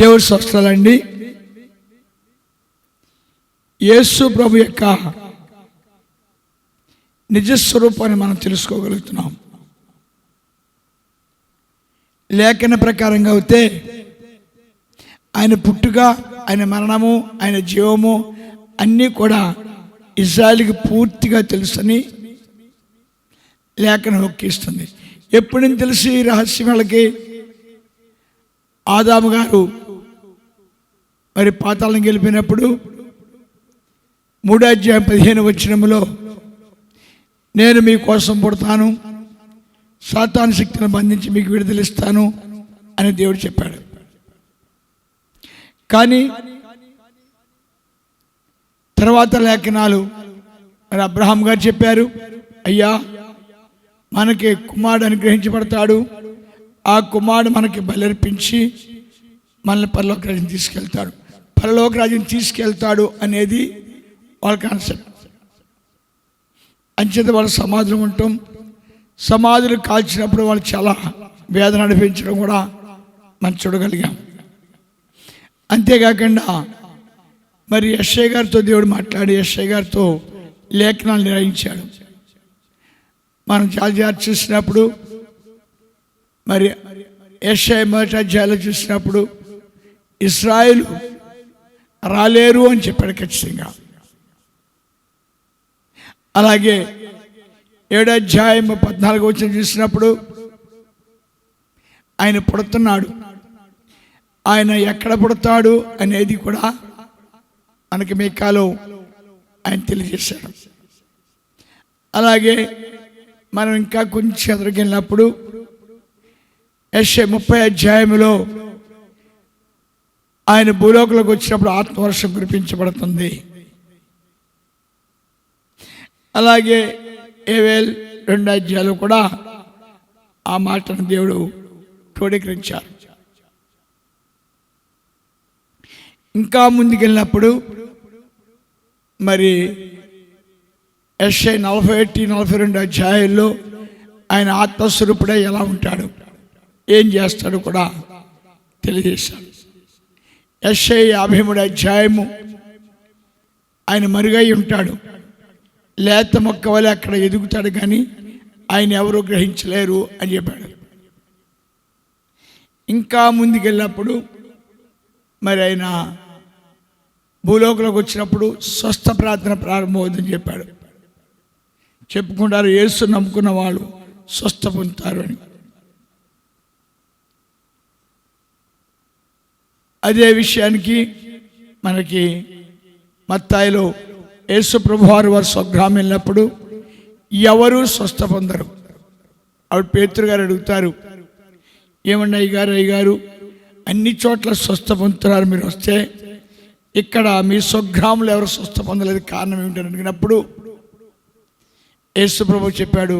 దేవుడు స్వస్థలండి యేసు ప్రభు యొక్క నిజస్వరూపాన్ని మనం తెలుసుకోగలుగుతున్నాం. లేఖన ప్రకారంగా అయితే ఆయన పుట్టుక ఆయన మరణము ఆయన జీవము అన్నీ కూడా ఇజ్రాయల్కి పూర్తిగా తెలుసని లేఖనం ఒక్కిస్తుంది ఎప్పుడు తెలిసి రహస్యం వాళ్ళకి? ఆదాము గారు మరి పాతాళం గెలిపినప్పుడు మూడాధ్యాయం పదిహేను వచ్చినములో నేను మీకోసం పుడతాను సాతాను శక్తిని బంధించి మీకు విడుదలిస్తాను అని దేవుడు చెప్పాడు. కానీ తర్వాత లేఖనాలు మరి అబ్రహాం గారు చెప్పారు అయ్యా మనకి కుమారుడు అనుగ్రహించబడతాడు ఆ కుమారుడు మనకి బలర్పించి మనల్ని పరలోకానికి తీసుకెళ్తాడు. పరలోక రాజ్యం తీసుకెళ్తాడు అనేది వాళ్ళ కాన్సెప్ట్. అంచేత వాళ్ళ సమాధులు ఉంటాం సమాధులు కాల్చినప్పుడు వాళ్ళు చాలా వేదన అనిపించడం కూడా మనం చూడగలిగాం. అంతేకాకుండా మరి యశ్ఐ గారితో దేవుడు మాట్లాడి యశ్ఐ గారితో లేఖనాలు నిర్వహించాడు. మనం చాలా జాగ్రత్త చూసినప్పుడు మరి యశ్ఐ మొదటి అధ్యాయాలు చూసినప్పుడు ఇస్రాయేల్ రాలేరు అని చెప్పాడు ఖచ్చితంగా. అలాగే ఏడాధ్యాయం పద్నాలుగు వచ్చిన చూసినప్పుడు ఆయన పుడుతున్నాడు. ఆయన ఎక్కడ పుడతాడు అనేది కూడా మనకి మేకాలో ఆయన తెలియజేశాడు. అలాగే మనం ఇంకా కొంచెం ఎదురుకెళ్ళినప్పుడు ఎస్ఏ ముప్పై అధ్యాయంలో ఆయన భూలోకంలోకి వచ్చినప్పుడు ఆత్మవర్షం కురిపించబడుతుంది. అలాగే ఏవేల్ రెండు అధ్యాయులు కూడా ఆ మాటను దేవుడు క్రోడీకరించారు. ఇంకా ముందుకెళ్ళినప్పుడు మరి ఎస్ఐ నలభై ఒకటి నలభై రెండు అధ్యాయుల్లో ఆయన ఆత్మస్వరూపుడే ఎలా ఉంటాడు? ఏం చేస్తాడు కూడా తెలియజేశాడు ఎస్ఐ యాభై మూడు అధ్యాయము. ఆయన మరుగై ఉంటాడు. లేత మొక్క వల్ల అక్కడ ఎదుగుతాడు కానీ ఆయన ఎవరు గ్రహించలేరు అని చెప్పాడు. ఇంకా ముందుకెళ్ళినప్పుడు మరి ఆయన భూలోకంలోకి వచ్చినప్పుడు స్వస్థ ప్రార్థన ప్రారంభమవుతుందని చెప్పాడు. చెప్పుకుంటారు ఏసు నమ్ముకున్న వాళ్ళు స్వస్థ పొందుతారు అని. అదే విషయానికి మనకి మత్తాయిలో యేసు ప్రభువారు వారు స్వగ్రామం వెళ్ళినప్పుడు ఎవరు స్వస్థ పొందరు? ఆవిడ పేతురు గారు అడుగుతారు ఏమన్నా అయ్యగారు అయ్యగారు అన్ని చోట్ల స్వస్థ పొందుతున్నారు మీరు వస్తే ఇక్కడ మీ స్వగ్రాములు ఎవరు స్వస్థ పొందలేదు కారణం ఏమిటని అడిగినప్పుడు యేసు ప్రభు చెప్పాడు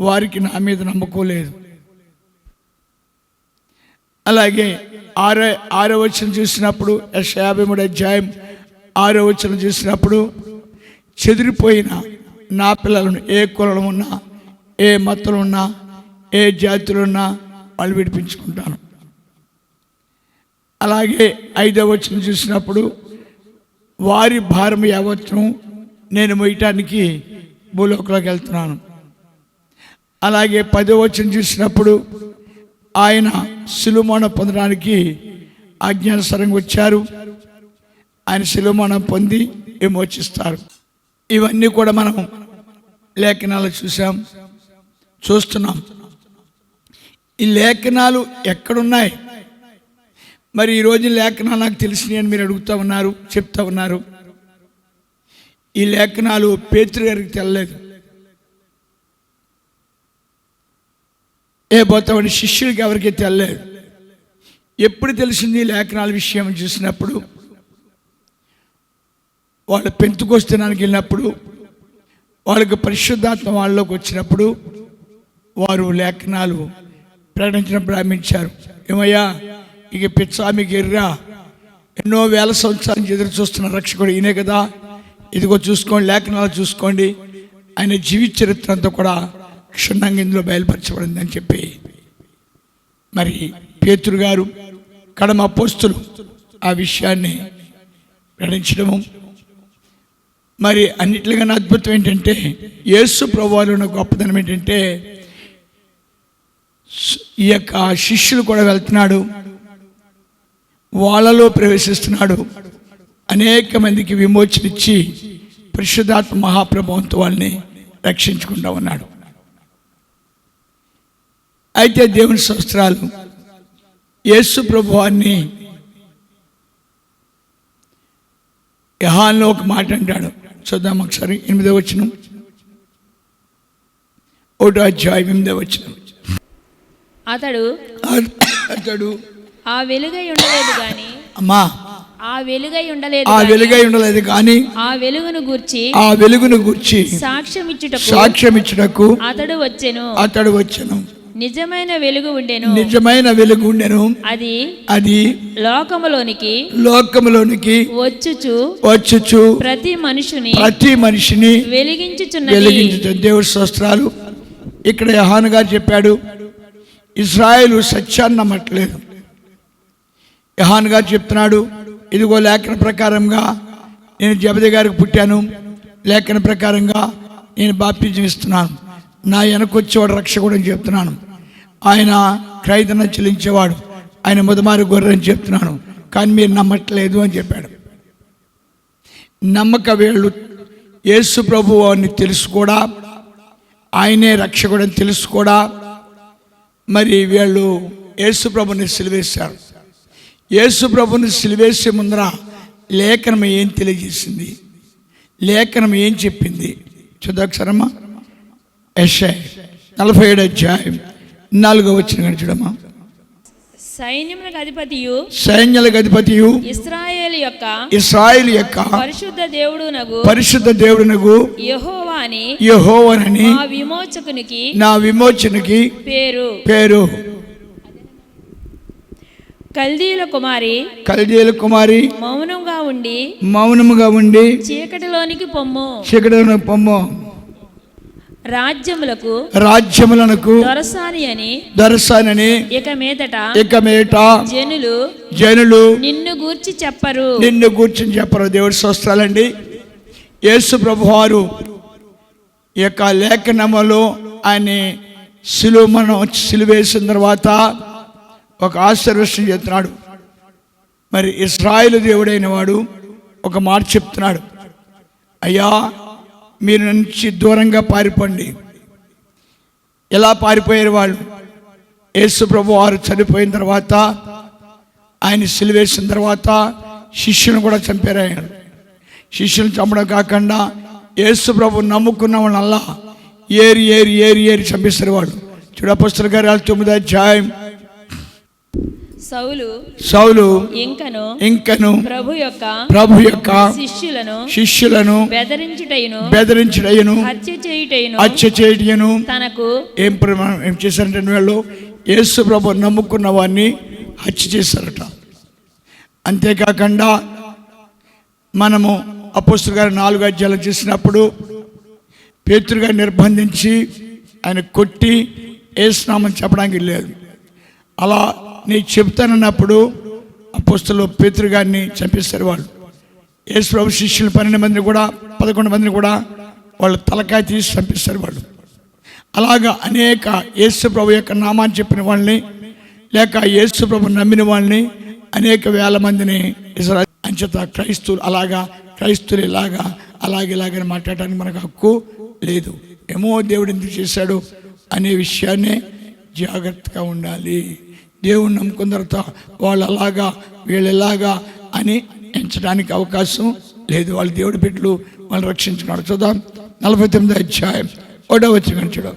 వారికి నా మీద నమ్మకం లేదు. అలాగే ఆరో ఆరో వచ్చిన చూసినప్పుడు యెషయా యాభై మూడు అధ్యాయం ఆరో వచ్చిన చూసినప్పుడు చెదిరిపోయిన నా పిల్లలను ఏ కులం ఉన్నా ఏ మతం ఉన్నా ఏ జాతులు ఉన్నా వాళ్ళు విడిపించుకుంటాను. అలాగే ఐదవ వచ్చిన చూసినప్పుడు వారి భారం యావత్తును నేను మొయ్యటానికి భూలోకంలోకి వెళ్తున్నాను. అలాగే పదో వచ్చిన చూసినప్పుడు ఆయన సిలుమానం పొందడానికి ఆజ్ఞానుసరంగా వచ్చారు. ఆయన సిలుమానం పొంది విమోచిస్తారు. ఇవన్నీ కూడా మనం లేఖనాలు చూసాం చూస్తున్నాం. ఈ లేఖనాలు ఎక్కడున్నాయి? మరి ఈరోజు లేఖనాలు నాకు తెలిసినాయి అని మీరు అడుగుతూ ఉన్నారు చెప్తా ఉన్నారు. ఈ లేఖనాలు పేతృ గారికి తెల్లలేదు ఏ పోతామని శిష్యుడికి ఎవరికి తెల్లలేదు ఎప్పుడు తెలిసింది లేఖనాల విషయం చూసినప్పుడు? వాళ్ళు పెంతుకొస్తడానికి వెళ్ళినప్పుడు వాళ్ళకి పరిశుద్ధాత్మ వాళ్ళలోకి వచ్చినప్పుడు వారు లేఖనాలు ప్రకటించడం ప్రారంభించారు. ఏమయ్యా ఇక పిచ్చా మీకు ఎర్రా ఎన్నో వేల సంవత్సరాల నుంచి ఎదురు చూస్తున్న రక్షకుడు ఈయనే కదా. ఇదిగో చూసుకోండి లేఖనాలు చూసుకోండి. ఆయన జీవిత చరిత్ర అంతా కూడా క్షుణ్ణంగా ఇందులో బయలుపరచబడింది అని చెప్పి మరి పేతురు గారు కడమ పోస్తులు ఆ విషయాన్ని ప్రకటించడము. మరి అన్నిటికన్నా అద్భుతం ఏంటంటే యేసు ప్రభువారు ఉన్న గొప్పతనం ఏంటంటే ఈ యొక్క శిష్యులు కూడా వెళ్తున్నాడు వాళ్ళలో ప్రవేశిస్తున్నాడు. అనేక మందికి విమోచనిచ్చి పరిశుధాత్మ మహాప్రభావంతో వాళ్ళని రక్షించుకుంటా ఉన్నాడు. అయితే దేవుని శస్త్రాలు యేసు ప్రభువాన్ని యహాన్లో ఒక మాట అంటాడు. చూద్దాం ఒకసారి ఎనిమిదో వచ్చిన ఒకటో అధ్యాయం ఎనిమిదో వచ్చిన అతడు అతడు ఆ వెలుగై ఉండలేదు గాని అమ్మా ఆ వెలుగై ఉండలేదు ఆ వెలుగై ఉండలేదు కానీ ఆ వెలుగును గూర్చి ఆ వెలుగును గుర్చి సాక్ష్యం ఇచ్చుటకు సాక్ష్యం ఇచ్చుటకు అతడు వచ్చెను. అతడు వచ్చను. నిజమైన వెలుగు ఉండెను. నిజమైన వెలుగు ఉండెను. అది అది లోకములోనికి లోకములోనికి వచ్చుచు వచ్చుచు ప్రతి మనుషుని ప్రతి మనిషిని వెలిగించుచున్నది. వెలిగించు దేవుడి శస్త్రాలు ఇక్కడ యహాను గారు చెప్పాడు ఇస్రాయేలు సత్యాన్ని నమ్మట్లేదు. యహాన్ గారు చెప్తున్నాడు ఇదిగో లేఖన ప్రకారంగా నేను జబది గారికి పుట్టాను లేఖన ప్రకారంగా నేను బాప్తిజం ఇస్తున్నాను. నా వెనకొచ్చేవాడు రక్షకుడు అని చెప్తున్నాను. ఆయన క్రైతన చెల్లించేవాడు ఆయన ముదమారి గొర్రె అని చెప్తున్నాను. కానీ మీరు నమ్మట్లేదు అని చెప్పాడు. నమ్మక వీళ్ళు యేసు ప్రభు అని తెలుసు కూడా ఆయనే రక్షకుడు అని తెలుసు కూడా. మరి వీళ్ళు యేసు ప్రభుని సిలివేశారు. యేసు ప్రభుని సిలివేసే ముందర లేఖనం ఏం తెలియజేసింది? లేఖనం ఏం చెప్పింది? చూద్దాక్షరమ్మా యశ నలభై ఏడు అధ్యాయం నాలుగో వచ్చిన చూడమ్మా సైన్యములకు అధిపతియు సైన్యాలకు అధిపతియు ఇస్రాయేల్ యొక్క ఇస్రాయిల్ యొక్క పరిశుద్ధ దేవుడునగు పరిశుద్ధ దేవుడునకు యెహోవా అని యెహోవానని ఆ విమోచకునికి నా విమోచనకి పేరు పేరు కల్దీల కుమారి కల్దీల కుమారి మౌనంగా ఉండి మౌనముగా ఉండి చీకటిలోనికి పొమ్ము. చీకటి పొమ్ము. రాజ్యములకు రాజ్యములకు దొరసాని అని దర్శనని ఇక మీదట ఇక మీట జనులు జనులు నిన్ను గూర్చి చెప్పరు. నిన్ను కూర్చొని చెప్పరు. దేవుడి స్వస్థలండి యేసు ప్రభువారు ఈ యొక్క లేఖనములో ఆయన సిలువ మనం సిలువేసిన తర్వాత ఒక ఆశీర్వచనం చెప్తున్నాడు. మరి ఇస్రాయేల్ దేవుడైన వాడు ఒక మాట చెప్తున్నాడు. అయ్యా మీరు నుంచి దూరంగా పారిపండి. ఎలా పారిపోయారు వాళ్ళు? యేసు ప్రభు వారు చనిపోయిన తర్వాత ఆయన సిలివేసిన తర్వాత శిష్యుని కూడా చంపారు ఆయన. శిష్యుని చంపడం కాకుండా యేసు ప్రభు నమ్ముకున్న వాళ్ళల్లా ఏరి ఏరి ఏరి ఏరి చంపిస్తారు వాళ్ళు. చూడపస్తులు గారు తొమ్మిది అధ్యాయం. సౌలు సౌలు ఇంకను ఇంకను ప్రభు యొక్క ప్రభు యొక్క శిష్యులను శిష్యులను బెదిరించుటయును బెదిరించడయ్యను హత్య చేయుటయును హత్య చేయటను తనకు ఏం ప్రమాణం ఏం చేశారంటే వాళ్ళు యేసు ప్రభు నమ్ముకున్న వారిని హత్య చేశారట. అంతేకాకుండా మనము అపోస్తుల గారు నాలుగు అధ్యాయాలు చేసినప్పుడు పేతురు గారిని నిర్బంధించి ఆయన కొట్టి ఏసునామని చెప్పడానికి లేదు. అలా నేను చెప్తానన్నప్పుడు ఆ పేతురు గారిని చంపేస్తారు వాళ్ళు. యేసు ప్రభు శిష్యులు పన్నెండు మందిని కూడా పదకొండు మందిని కూడా వాళ్ళు తలకాయ తీసి చంపిస్తారు వాళ్ళు. అలాగా అనేక యేసు ప్రభు యొక్క నామాన్ని చెప్పిన వాళ్ళని లేక యేసు ప్రభు నమ్మిన వాళ్ళని అనేక వేల మందిని ఇసరా అంచేత క్రైస్తువులు అలాగా క్రైస్తువులు ఇలాగా అలాగే ఇలాగని మాట్లాడటానికి మనకు హక్కు లేదు. ఏమో దేవుడు ఎందుకు చేశాడు అనే విషయాన్నే జాగ్రత్తగా ఉండాలి. దేవుని నమ్ముకున్న తర్వాత వాళ్ళు అలాగా వీళ్ళు ఎలాగా అని ఎంచడానికి అవకాశం లేదు. వాళ్ళు దేవుడి బిడ్డలు వాళ్ళు రక్షించుకున్నాడు చూద్దాం. నలభై తొమ్మిది అధ్యాయం. ఒకటో వచ్చి చూద్దాం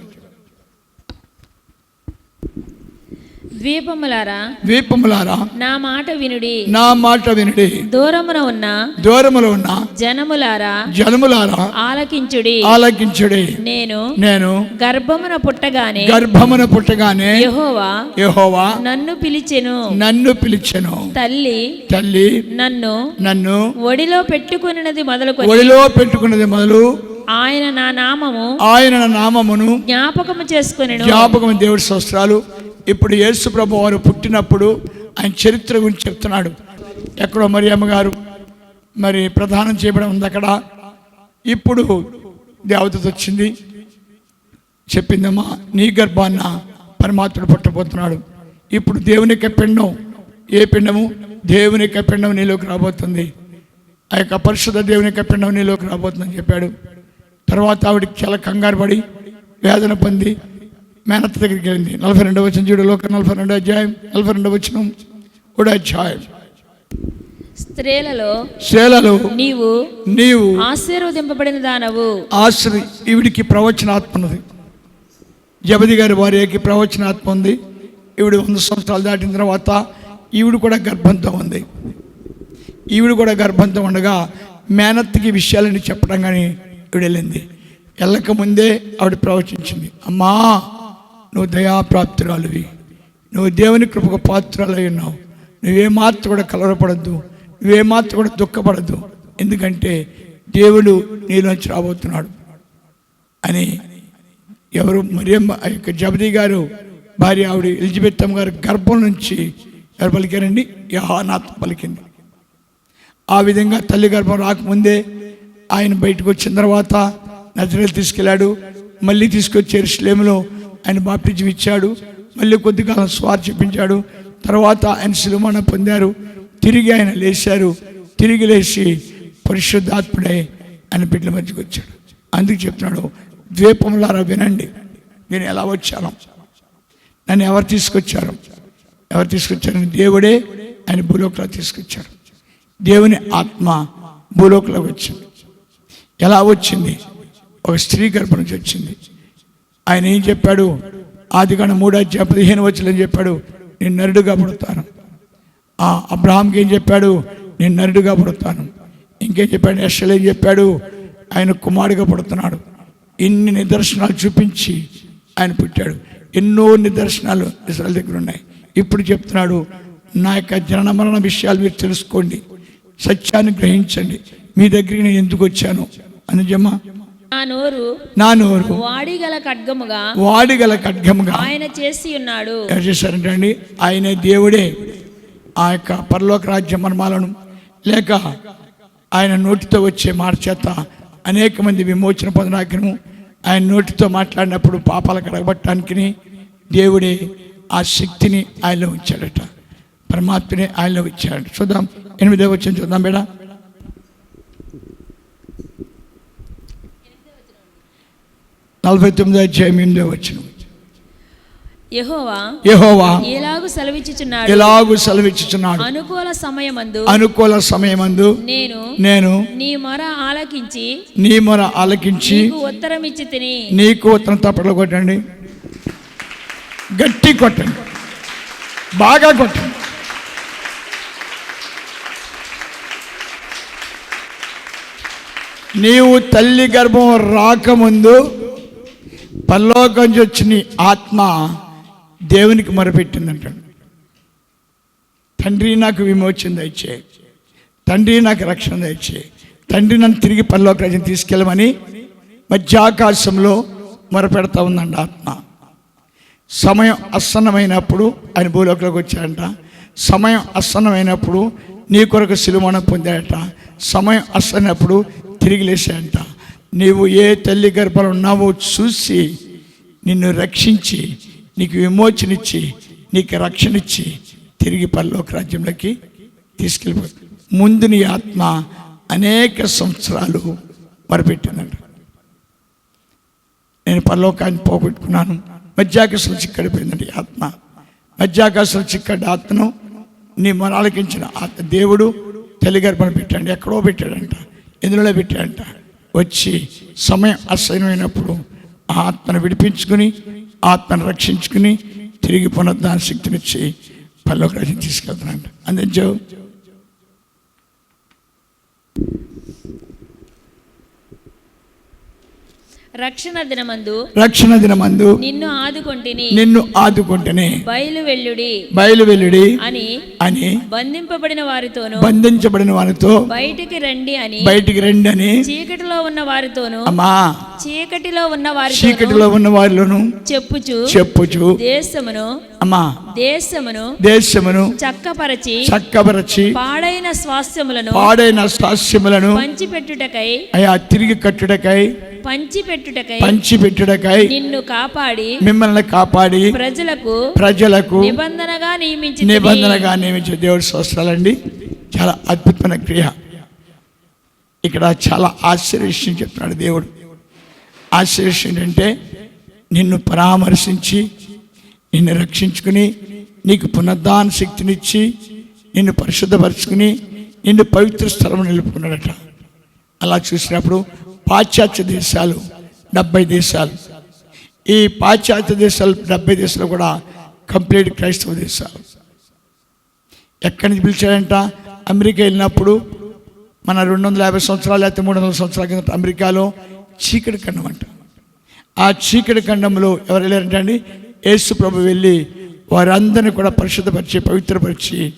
ద్వీపములారా ద్వీపములారా నా మాట వినుడి. నా మాట వినుడి. దూరమున ఉన్న దూరములో ఉన్న జనములారా జనములారా ఆలకించుడి. ఆలకించుడి. నేను నేను గర్భమున పుట్టగానే గర్భమున పుట్టగానే యెహోవా యెహోవా నన్ను పిలిచెను. నన్ను పిలిచెను. తల్లి తల్లి నన్ను నన్ను ఒడిలో పెట్టుకున్నది మొదలుకొని ఒడిలో పెట్టుకున్నది మొదలు ఆయన నా నామము ఆయన నా నామమును జ్ఞాపకము చేసుకునేను. జ్ఞాపకం దేవుడి శస్త్రాలు ఇప్పుడు యేసుప్రభు వారు పుట్టినప్పుడు ఆయన చరిత్ర గురించి చెప్తున్నాడు. ఎక్కడో మరి అమ్మగారు మరి ప్రధానం చేయబడి ఉంది అక్కడ. ఇప్పుడు దేవత వచ్చింది. చెప్పిందమ్మా నీ గర్భాన్న పరమాత్ముడు పుట్టబోతున్నాడు. ఇప్పుడు దేవుని యొక్క పిండం ఏ పిండము? దేవుని యొక్క పిండం నీలోకి రాబోతుంది. ఆ యొక్క పరిశుద్ధ దేవుని యొక్క పిండం నీలోకి రాబోతుందని చెప్పాడు. తర్వాత ఆవిడ చాలా కంగారు పడి వేదన పొంది మేనత్త దగ్గరికి వెళ్ళింది. నలభై రెండవ వచ్చిన చూడు లోక నలభై రెండో అధ్యాయం నలభై రెండవ వచ్చిన కూడా అధ్యాయం. స్త్రీలలో శేలలో నీవు నీవు ఆశీర్వదింపబడిన దానవు. ఆశ్రయి ఈవిడికి ప్రవచనాత్మ ఉన్నది. జబది గారి భార్యకి ప్రవచనాత్మ ఉంది. ఈవిడ వంద సంవత్సరాలు దాటిన తర్వాత ఈవిడ కూడా గర్భంతో ఉంది. ఈవిడ కూడా గర్భంతో ఉండగా మేనత్తికి విషయాలని చెప్పడం కానీ ఈవిడ వెళ్ళింది. వెళ్ళక ముందే ఆవిడ ప్రవచించింది. అమ్మా నువ్వు దయాప్రాప్తురాలువి. నువ్వు దేవుని కృపకు పాత్రలై ఉన్నావు. నువ్వేమాత్రం కూడా కలవరపడద్దు. నువ్వేమాత్రం కూడా దుఃఖపడద్దు. ఎందుకంటే దేవుడు నీలోంచి రాబోతున్నాడు అని ఎవరు మరియమ్మ ఆ యొక్క జబది గారు భార్య ఆవిడ ఎలిజబెత్ అమ్మ గారు గర్భం నుంచి ఎవరు పలికారండి యహానాథ్ పలికింది. ఆ విధంగా తల్లి గర్భం రాకముందే ఆయన బయటకు వచ్చిన తర్వాత నజరేలు తీసుకెళ్ళాడు. మళ్ళీ తీసుకొచ్చి ఎరుసలేములో ఆయన బాప్తిజం ఇచ్చాడు. మళ్ళీ కొద్దికాలం స్వార్ చూపించాడు. తర్వాత ఆయన శిలుమణ పొందారు. తిరిగి ఆయన లేచారు తిరిగి లేచి పరిశుద్ధాత్ముడై ఆయన బిడ్డల మధ్యకి వచ్చాడు. అందుకు చెప్తున్నాడు ద్వీపంలారా వినండి. నేను ఎలా వచ్చాను. నన్ను ఎవరు తీసుకొచ్చారు? ఎవరు తీసుకొచ్చారు? దేవుడే ఆయన భూలోకలో తీసుకొచ్చారు దేవుని ఆత్మ భూలోకలోకి వచ్చింది. ఎలా వచ్చింది? ఒక స్త్రీ గర్భ నుంచి వచ్చింది. ఆయన ఏం చెప్పాడు? ఆది కాండ మూడు అధ్యాయం పదిహేను వచ్చిందని చెప్పాడు? నేను నరుడుగా పుడతాను. ఆ అబ్రహాంకి ఏం చెప్పాడు? నేను నరుడుగా పుడతాను. ఇంకేం చెప్పాడు? యశ్వలు ఏం చెప్పాడు? ఆయన కుమారుడిగా పుడుతున్నాడు. ఇన్ని నిదర్శనాలు చూపించి ఆయన పుట్టాడు. ఎన్నో నిదర్శనాలు ఇస్రాయల్ దగ్గర ఉన్నాయి. ఇప్పుడు చెప్తున్నాడు నా యొక్క జనన మరణ విషయాలు మీరు తెలుసుకోండి. సత్యాన్ని గ్రహించండి. మీ దగ్గరికి నేను ఎందుకు వచ్చాను? అనుజమ్మ నా నోరు నా నోరు వాడిగల ఖడ్గముగా వాడిగల ఖడ్గముగా ఆయన చేసి ఉన్నాడు. ఎవరు చేశారంటే అండి ఆయన దేవుడే. ఆ యొక్క పరలోక రాజ్య మర్మాలను లేక ఆయన నోటితో వచ్చే మాట చేత అనేక మంది విమోచన పొందడాకను ఆయన నోటితో మాట్లాడినప్పుడు పాపాలు కడగబట్టడానికి దేవుడే ఆ శక్తిని ఆయనలో ఉంచాడట. పరమాత్మనే ఆయనలో ఇచ్చాడు చూద్దాం ఎనిమిదో వచ్చిన చూద్దాం బేడా. నలభై తొమ్మిదో అధ్యాయం ఎనిమిదో వచ్చిన యెహోవా యెహోవా ఎలాగు సెలవిచ్చుచున్నాడు? ఎలాగూ సెలవిచ్చుచున్నాడు? అనుకూల సమయమందు అనుకూల సమయమందు నేను నేను నీ మొర ఆలకించి నీ మొర ఆలకించి ఉత్తరం ఇచ్చి తిని. నీకు ఉత్తరం తప్పట్లు కొట్టండి. గట్టి కొట్టండి. బాగా కొట్టండి. నీవు తల్లి గర్భం రాకముందు పరలోకం వచ్చిన ఆత్మ దేవునికి మొరపెట్టిందంటాడు తండ్రి నాకు విమోచన దయచే తండ్రి నాకు రక్షణ దయచే తండ్రి నన్ను తిరిగి పరలోక రాజ్యం తీసుకెళ్ళమని మధ్యాకాశంలో మొరపెడతా ఉందండి ఆత్మ. సమయం అసన్నమైనప్పుడు ఆయన భూలోకంలోకి వచ్చాడంట. సమయం అసన్నమైనప్పుడు నీ కొరకు సిలుమణ పొందాడట. సమయం అసన్నప్పుడు తిరిగి లేచాడంట. నీవు ఏ తల్లి గర్భంలో ఉన్నావో చూసి నిన్ను రక్షించి నీకు విమోచనిచ్చి నీకు రక్షణ ఇచ్చి తిరిగి పరలోక రాజ్యంలోకి తీసుకెళ్ళిపో. ముందు నీ ఆత్మ అనేక సంవత్సరాలు మరపెట్టినాడు నేను పరలోకాన్ని పోగొట్టుకున్నాను. మధ్యాకాశంలో చిక్కడిపోయిందండి ఆత్మ. మధ్యాకాశంలో చిక్కడి ఆత్మను నీ మనాలకించిన ఆత్మ దేవుడు తెలిగర్భను పెట్టాడు ఎక్కడో పెట్టాడంట ఎందులో పెట్టాడంట. వచ్చి సమయం అసహ్యమైనప్పుడు ఆ ఆత్మను విడిపించుకుని ఆత్మను రక్షించుకుని తిరిగి పునరుద్ధాన శక్తినిచ్చి పరలోక తీసుకెళ్తున్నాడు. అందించావు రక్షణ దినమందు రక్షణ దినమందు నిన్ను ఆదుకొంటిని. నిన్ను ఆదుకుంటేనే. బయలు వెల్లుడి బయలు వెల్లుడి అని అని బంధింపబడిన వారితోనూ బంధించబడిన వారితో బయటికి రండి అని బయటికి రండి అని చీకటిలో ఉన్న వారితోనూ అమ్మా చీకటిలో ఉన్న వారితో చీకటిలో ఉన్న వారిలోను చెప్పుచు చెప్పుచు దేశమును అమ్మా దేశమును దేశమును చక్కపరచి చక్కబరచి పాడైన స్వాస్థ్యములను పాడైన స్వాస్యములను పంచిపెట్టుటకై అయా తిరిగి కట్టుటకై పంచిపెట్టుటకై పంచిపెట్టుటకై నిన్ను కాపాడి మిమ్మల్ని కాపాడి ప్రజలకు ప్రజలకు నిబంధనగా నియమించి నిబంధనగా నియమించే దేవుడి స్వస్థలండి చాలా అద్భుతమైన క్రియ. ఇక్కడ చాలా ఆశ్చర్య విషయం చెప్తున్నాడు దేవుడు. ఆశ్చర్య విషయం ఏంటంటే నిన్ను పరామర్శించి నిన్ను రక్షించుకుని నీకు పునరుద్ధాన శక్తినిచ్చి నిన్ను పరిశుద్ధపరుచుకుని నిన్ను పవిత్ర స్థలం నిలుపుకున్నాడట. అలా చూసినప్పుడు పాశ్చాత్య దేశాలు డెబ్బై దేశాలు. ఈ పాశ్చాత్య దేశాలు డెబ్బై దేశాలు కూడా కంప్లీట్ క్రైస్తవ దేశాలు. ఎక్కడి నుంచి పిలిచాడంట అమెరికా వెళ్ళినప్పుడు మన రెండు వందల యాభై సంవత్సరాలు లేకపోతే మూడు వందల సంవత్సరాల కింద అమెరికాలో చీకటి ఖండం అంట ఆ చీకటి ఖండంలో ఎవరు వెళ్ళారంటే అండి? యేసు ప్రభు వెళ్ళి వారందరినీ కూడా పరిశుద్ధపరిచి పవిత్రపరిచి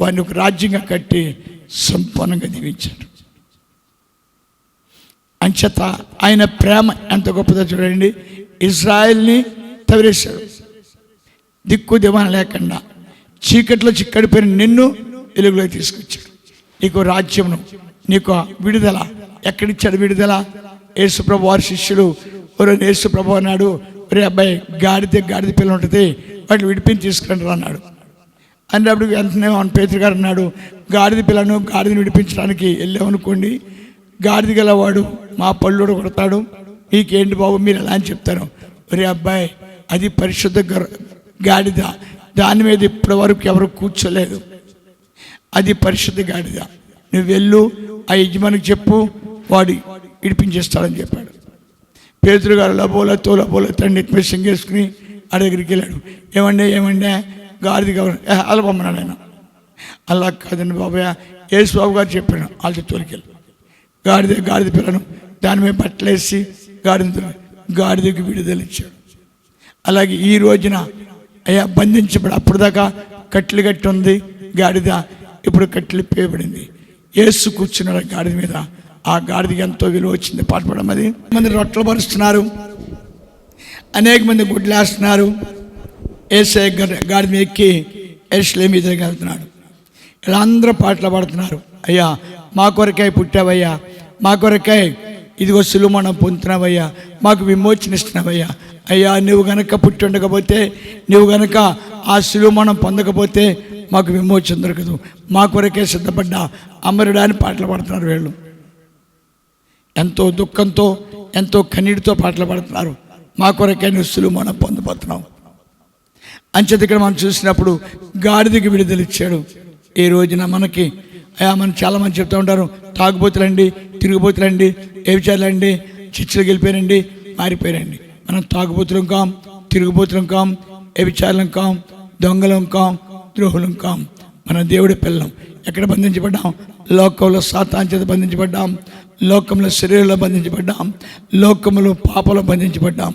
వారిని ఒక రాజ్యంగా కట్టి సంపూర్ణంగా దీవించారు. అంచేత ఆయన ప్రేమ ఎంత గొప్పదో చూడండి. ఇజ్రాయెల్ని తవిరేశాడు దిక్కు దివాన లేకుండా చీకట్లో చిక్కడిపోయిన నిన్ను వెలుగులోకి తీసుకొచ్చాడు. నీకు రాజ్యమును నీకు విడుదల ఎక్కడిచ్చాడు విడుదల? యేసుప్రభు వారి శిష్యుడు ఒరే యేసుప్రభు అన్నాడు. ఒరే అబ్బాయి గాడిద గాడిద పిల్ల ఉంటుంది. వాటిని విడిపించి తీసుకురండి అన్నాడు. అన్నప్పుడు వెంటనే మన పేతురు గారు అన్నాడు గాడిద పిల్లను గాడిదని విడిపించడానికి వెళ్ళామనుకోండి గాడిది గలవాడు మా పళ్ళుడు కొడతాడు. మీకేంటి బాబు? మీరు ఎలా అని చెప్తారు? ఒరే అబ్బాయి అది పరిశుద్ధ గాడిద. దాని మీద ఇప్పటి వరకు ఎవరు కూర్చోలేదు. అది పరిశుద్ధ గాడిద. నువ్వు వెళ్ళు ఆ యజమానికి చెప్పు వాడు ఇడిపించేస్తాడని చెప్పాడు. పేదరు గారు లబోల తోలబోల తండ్రి ఎత్తిమేసం వేసుకుని ఆ దగ్గరికి వెళ్ళాడు. ఏమండే ఏమండే? గాడిది కావాలి అలా పొమ్మన్నాడు ఆయన. అలా కాదండి బాబాయ్ యేసు బాబు గారు చెప్పాడు వాళ్ళతో తోలికెళ్ళి. గాడిద గాడిద పిల్లను దాని మీద బట్టలేసి గాడిద గాడిదకి విడుదలిచ్చాడు అలాగే ఈ రోజున అయ్యా బంధించబడి అప్పుడు దాకా కట్లు కట్టి ఉంది గాడిద ఇప్పుడు కట్లు పేయబడింది. ఏసు కూర్చున్నాడు గాడిద మీద. ఆ గాడిదకి ఎంతో విలువ వచ్చింది. పాట పడడం అది? మంది రొట్టెలు పరుస్తున్నారు. అనేక మంది గుడ్లేస్తున్నారు ఏసే గ- గాడిద మీద ఎక్కి ఎస్లే మీదకి వెళ్తున్నాడు. ఇలా అందరూ పాటలు పాడుతున్నారు. అయ్యా మా కొరకై పుట్టావయ్యా. మా కొరకై ఇదిగో సులుమణం పొందుతున్నావయ్యా మాకు విమోచన ఇస్తున్నావయ్యా అయ్యా నువ్వు గనక పుట్టి ఉండకపోతే నువ్వు గనక ఆ సులుమణం పొందకపోతే మాకు విమోచన దొరకదు. మా కొరకే సిద్ధపడ్డ అమరుడా అని పాటలు పాడుతున్నారు వీళ్ళు. ఎంతో దుఃఖంతో ఎంతో కన్నీటితో పాటలు పాడుతున్నారు. మా కొరకే నువ్వు సులుమణం పొందబోతున్నావు. అంచేత ఇక్కడ మనం చూసినప్పుడు గాడిదకి విడుదల ఇచ్చాడు. ఈ రోజున మనకి అయ్యా మనం చాలామంది చెప్తూ ఉంటారు తాగుబోతులండి తిరుగుబోతులండి ఏవిచారులండి చిచ్చులకు వెళ్ళిపోయారండి మారిపోయారండి. మనం తాగుబోతులం కాం తిరుగుబోతులం కాం ఏవిచారులం కాం దొంగలం కాం ద్రోహులం కాం. మన దేవుడి పిల్లం. ఎక్కడ బంధించబడ్డాం? లోకంలో సాతాన్ చేత బంధించబడ్డాం. లోకంలో శరీరంలో బంధించబడ్డాం. లోకంలో పాపలో బంధించబడ్డాం.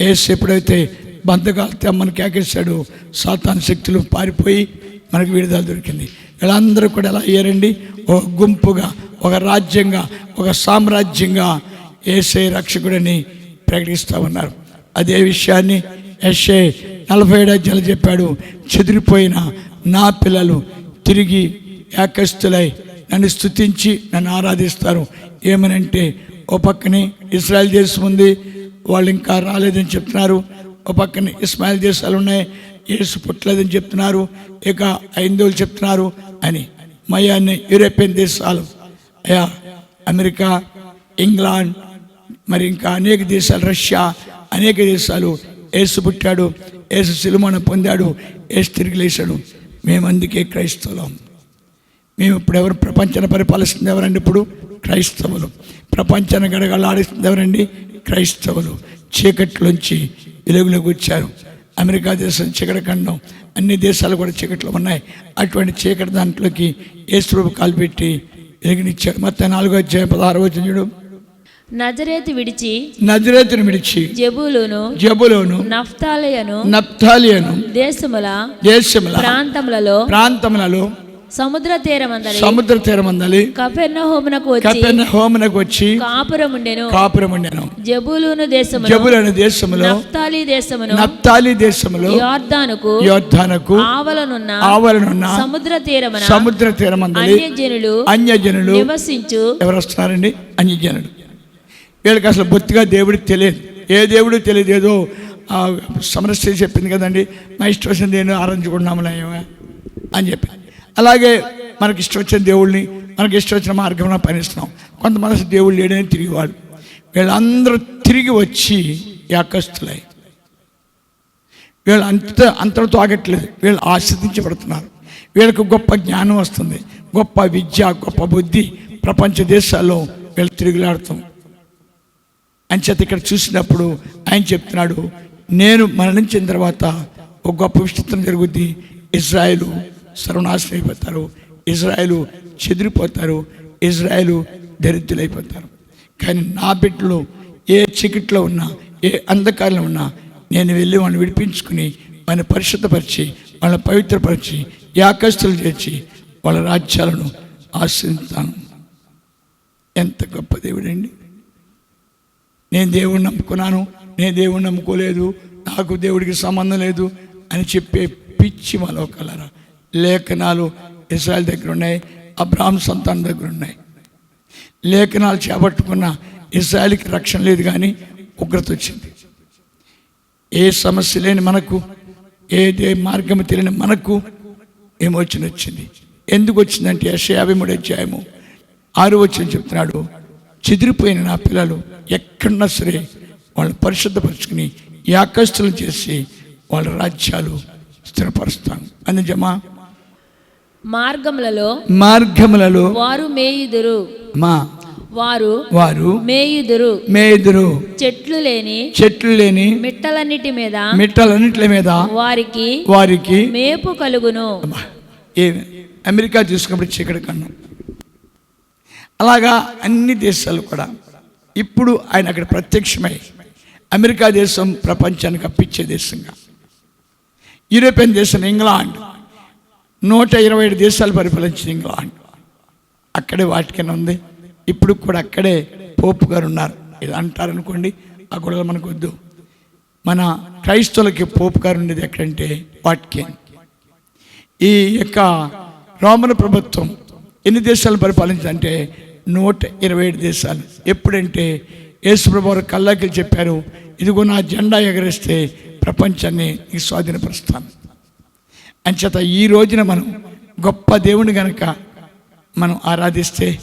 ఏసు ఎప్పుడైతే బంధకాలతో మనకి ఆకేశాడు సాతాన్ శక్తులు పారిపోయి మనకు విడుదల దొరికింది. వీళ్ళందరూ కూడా ఎలా అయ్యారండి? ఒక గుంపుగా ఒక రాజ్యంగా ఒక సామ్రాజ్యంగా ఏసే రక్షకుడిని ప్రకటిస్తూ ఉన్నారు. అదే విషయాన్ని ఎస్ఏ నలభై ఏడు అధ్యాయులు చెప్పాడు. చెదిరిపోయిన నా పిల్లలు తిరిగి ఏకస్తులై నన్ను స్తుతించి నన్ను ఆరాధిస్తారు. ఏమనంటే ఓ పక్కనే ఇస్రాయల్ దేశం ఉంది వాళ్ళు ఇంకా రాలేదని చెప్తున్నారు. ఓ పక్కన ఇస్మాయిల్ దేశాలు ఉన్నాయి యేసు పుట్టలేదని చెప్తున్నారు. ఇక ఐందోలు చెప్తున్నారు అని. మయాన్ని యూరోపియన్ దేశాలు అయా అమెరికా ఇంగ్లాండ్ మరి ఇంకా అనేక దేశాలు రష్యా అనేక దేశాలు ఏసు పుట్టాడు ఏసు సిలుమన పొందాడు ఏసు తిరిగి లేచాడు. మేము అందుకే క్రైస్తవులం. మేము ఇప్పుడు ఎవరు ప్రపంచాన్ని పరిపాలిస్తుంది ఎవరండి ఇప్పుడు? క్రైస్తవులు. ప్రపంచాన్ని గడగలాడిస్తుంది ఎవరండి? క్రైస్తవులు. చీకట్లోంచి వెలుగులోకి వచ్చారు. అమెరికా దేశం చీకటి ఖండం అన్ని దేశాలు కూడా చీకట్లో ఉన్నాయి. అటువంటి చీకటి దాంట్లోకి యేసుప్రభు కాలు పెట్టి వెలుగునిచ్చాడు మొత్తం నాలుగో అధ్యాయం పదహారు వచ్చిన చూడు. నజరేతు విడిచి నజరేతును విడిచి జబూలును జబులోను నఫ్తాలయను నప్తాలియను దేశముల దేశముల ప్రాంతములలో ప్రాంతములలో సముద్ర తీరమందలి సముద్ర తీరమందలి కపెర్నహోమునకు వచ్చి కపెర్ణ హోమునకు వచ్చి కాపురముండెను. కాపురం ఉండెను జబూలును దేశమును జబులను దేశములో నఫ్తాలి దేశమును నప్తాలి దేశములో యోర్దానుకు యోద్ధానకు ఆవలనున్న ఆవలనున్న సముద్ర తీరమున సముద్ర తీరమందలి అన్యజనులు అన్యజనులు నివసించు. ఎవరు వస్తున్నారండి అన్యజనుడు వీళ్ళకి అసలు బొత్తిగా దేవుడికి తెలియదు. ఏ దేవుడు తెలియదు? ఏదో ఆ, సమరస్య చెప్పింది కదండి. మా ఇష్టం వచ్చిన దేవుని ఆరాధించుకుంటున్నాములే అని చెప్పి. అలాగే మనకి ఇష్టం వచ్చిన దేవుళ్ళని మనకి ఇష్టం వచ్చిన మార్గంలో పనిస్తున్నాం. కొంతమంది అసలు దేవుడు లేడని తిరిగివాడు వీళ్ళందరూ తిరిగి వచ్చి యాకస్తులై. వీళ్ళు అంత అంతలో తాగట్లేదు వీళ్ళు ఆశ్రదించబడుతున్నారు. వీళ్ళకు గొప్ప జ్ఞానం వస్తుంది. గొప్ప విద్య గొప్ప బుద్ధి. ప్రపంచ దేశాల్లో వీళ్ళు తిరుగులాడుతాం. అంచేత ఇక్కడ చూసినప్పుడు ఆయన చెప్తున్నాడు నేను మరణించిన తర్వాత ఒక గొప్ప విస్తృతం జరుగుద్ది. ఇజ్రాయెలు సర్వనాశనం అయిపోతారు ఇజ్రాయెలు చెదిరిపోతారు. ఇజ్రాయెలు దరిద్రులైపోతారు. కానీ నా బిడ్డలు ఏ చీకట్లో ఉన్నా ఏ అంధకారంలో ఉన్నా నేను వెళ్ళి వాళ్ళని విడిపించుకుని వాళ్ళని పరిశుద్ధపరిచి వాళ్ళని పవిత్రపరిచి యాకస్తులు చేర్చి వాళ్ళ రాజ్యాలను ఆశ్రయిస్తాను ఎంత గొప్ప దేవుడండి. నేను దేవుడిని నమ్ముకున్నాను. నేను దేవుడిని నమ్ముకోలేదు. నాకు దేవుడికి సంబంధం లేదు అని చెప్పే పిచ్చి మలోకలరా లేఖనాలు ఇస్రాయల్ దగ్గర ఉన్నాయి అబ్రాహం సంతానం దగ్గర ఉన్నాయి. లేఖనాలు చేపట్టుకున్న ఇస్రాయల్కి రక్షణ లేదు కానీ ఉగ్రత వచ్చింది. ఏ సమస్య లేని మనకు ఏదే మార్గం తెలియని మనకు ఏమొచ్చిన వచ్చింది ఎందుకు వచ్చిందంటే యశ యాభై మూడు అధ్యాయము ఆరు వచ్చిన చెప్తున్నాడు చెదిరిపోయిన నా పిల్లలు ఎక్కడున్నా సరే వాళ్ళని పరిశుద్ధపరుచుకుని యాకస్తులు చేసి వాళ్ళ రాజ్యాలు స్థిరపరుస్తాను. అందుజమా మార్గములలో మార్గములలో వారు మేయుదురు. మా వారు వారు మేయుదురు. మేదురు చెట్లు లేని చెట్లు లేని మిట్టలన్నిటి మీద మిట్టలన్నిటి మీద వారికి వారికి మేపు కలుగును. అమెరికా చూసుకున్నప్పుడు చీకటి కన్నం. అలాగా అన్ని దేశాలు కూడా ఇప్పుడు ఆయన అక్కడ ప్రత్యక్షమై అమెరికా దేశం ప్రపంచానికి అప్పించే దేశంగా. యూరోపియన్ దేశం ఇంగ్లాండ్ నూట ఇరవై ఏడు దేశాలు పరిపాలించిన ఇంగ్లాండ్. అక్కడే వాటికైనా ఉంది. ఇప్పుడు కూడా అక్కడే పోపు గారు ఉన్నారు. ఇది అంటారనుకోండి ఆ గొడవలు మనకు వద్దు. మన క్రైస్తవులకి పోపు గారు ఉండేది ఎక్కడంటే వాటికేన్ ఈ యొక్క రోమన్ ప్రభుత్వం ఎన్ని దేశాలు పరిపాలించిందంటే నూట ఇరవై ఏడు దేశాలు. ఎప్పుడంటే యేసుప్రభు వారు కల్లాకి చెప్పారు ఇదిగో నా జెండా ఎగరేస్తే ప్రపంచాన్ని స్వాధీనపరుస్తాను. అంచేత ఈ రోజున మనం గొప్ప దేవుని గనక మనం ఆరాధిస్తే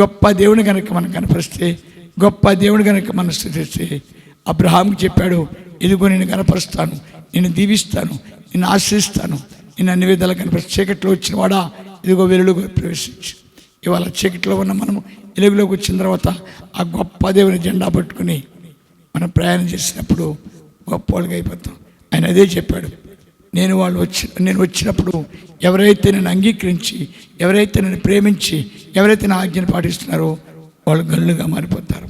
గొప్ప దేవుని గనక మనం కనపరిస్తే గొప్ప దేవుని గనక మనం స్థుతిస్తే అబ్రహాంకి చెప్పాడు ఇదిగో నేను కనపరుస్తాను నేను దీవిస్తాను నేను ఆశ్రయిస్తాను నేను అన్ని విధాలు కనపరుస్తాను చీకట్లో వచ్చిన వాడా? ఇదిగో వెలుగులో ప్రవేశించు. ఇవాళ చీకట్లో ఉన్న మనము వెలుగులోకి వచ్చిన తర్వాత ఆ గొప్ప దేవుని జెండా పట్టుకుని మనం ప్రయాణం చేసినప్పుడు గొప్ప వాళ్ళకి అయిపోతాం. ఆయన అదే చెప్పాడు నేను వాళ్ళు వచ్చి నేను వచ్చినప్పుడు ఎవరైతే నేను అంగీకరించి ఎవరైతే నేను ప్రేమించి ఎవరైతే నా ఆజ్ఞను పాటిస్తున్నారో వాళ్ళు గల్లుగా మారిపోతారు.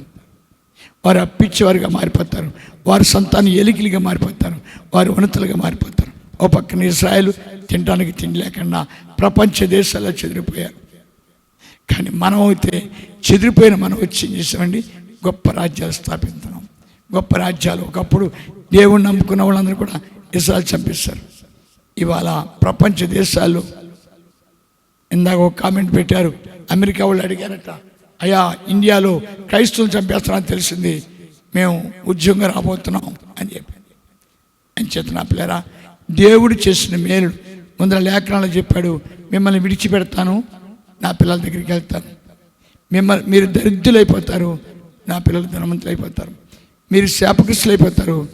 వారు అప్పిచ్చేవారుగా మారిపోతారు. వారి సంతానం ఎలికిలిగా మారిపోతారు. వారు ఉన్నతులుగా మారిపోతారు. ఓ పక్కన ఇస్రాయలు తినడానికి తిండి లేకుండా ప్రపంచ దేశాల్లో చెదిరిపోయారు. కానీ మనం అయితే చెదిరిపోయిన మనం వచ్చి చేసామండి? గొప్ప రాజ్యాలు స్థాపిస్తున్నాం. గొప్ప రాజ్యాలు. ఒకప్పుడు దేవుణ్ణి నమ్ముకున్న వాళ్ళందరూ కూడా ఇస్రాయల్ చంపిస్తారు ఇవాళ ప్రపంచ దేశాలు ఇందాక ఒక కామెంట్ పెట్టారు. అమెరికా వాళ్ళు అడిగారట అయ్యా ఇండియాలో క్రైస్తవులు చంపేస్తారని తెలిసింది. మేము ఉద్యోగం రాబోతున్నాం అని చెప్పి అని చేత నా పిల్లరా దేవుడు చేసిన మేలు. ముందర లేఖనాలు చెప్పాడు మిమ్మల్ని విడిచిపెడతాను నా పిల్లల దగ్గరికి వెళ్తాను. మిమ్మల్ని మీరు దరిద్రులైపోతారు నా పిల్లలు ధనవంతులు అయిపోతారు మీరు శాపకృష్టులు అయిపోతారు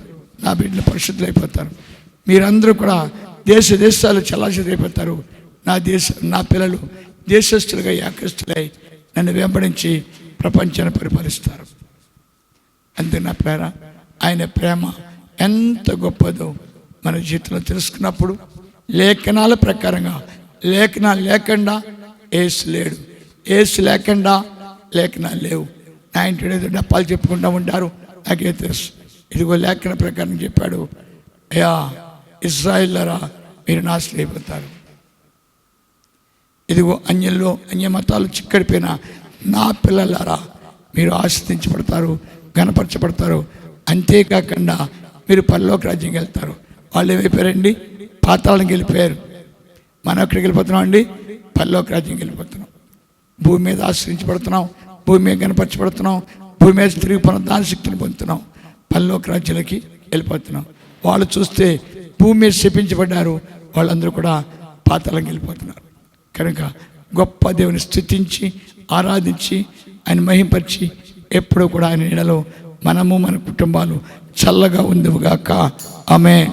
నా బిడ్డలు పరిశుద్ధులు అయిపోతారు మీరందరూ కూడా దేశ దేశాలు చలాచలైపోతారు నా దేశ నా పిల్లలు దేశస్తులుగా యాకస్తులై నన్ను వెంబడించి ప్రపంచాన్ని పరిపాలిస్తారు. అంతే నా ప్రేర ఆయన ప్రేమ ఎంత గొప్పదో మన జీవితంలో తెలుసుకున్నప్పుడు లేఖనాల ప్రకారంగా లేఖనాలు లేకుండా ఏసు లేడు. ఏసు లేకుండా లేఖనాలు లేవు. నా ఇంటి డప్పాలు చెప్పుకుంటూ ఉంటారు. నాకే తెలుసు. ఇదిగో లేఖన ప్రకారం చెప్పాడు అయ్యా ఇస్రాయిల్లరా మీరు నాశనం అయిపోతారు. ఇదిగో అన్యంలో అన్య మతాలు చిక్కడిపోయిన నా పిల్లలారా మీరు ఆశ్రదించబడతారు గనపరచబడతారు అంతేకాకుండా మీరు పరలోక రాజ్యంకి వెళ్తారు. వాళ్ళు ఏమైపోయారండి? పాతాళానికి వెళ్ళిపోయారు. మనం ఎక్కడికి వెళ్ళిపోతున్నాం అండి? పరలోక రాజ్యం వెళ్ళిపోతున్నాం. భూమి మీద ఆశ్రయించబడుతున్నాం భూమి మీద కనపరచబడుతున్నాం భూమి మీద తిరిగి పునరుద్ధాన శక్తిని పొందుతున్నాం. పరలోక రాజ్యాలకి వెళ్ళిపోతున్నాం. వాళ్ళు చూస్తే భూమి మీద శపించబడ్డారు. వాళ్ళందరూ కూడా పాతాళంకి వెళ్ళిపోతున్నారు. కనుక గొప్ప దేవుని స్థుతించి ఆరాధించి ఆయన మహింపరిచి ఎప్పుడూ కూడా ఆయన నీడలో మనము మన కుటుంబాలు చల్లగా ఉందివుగాక ఆమె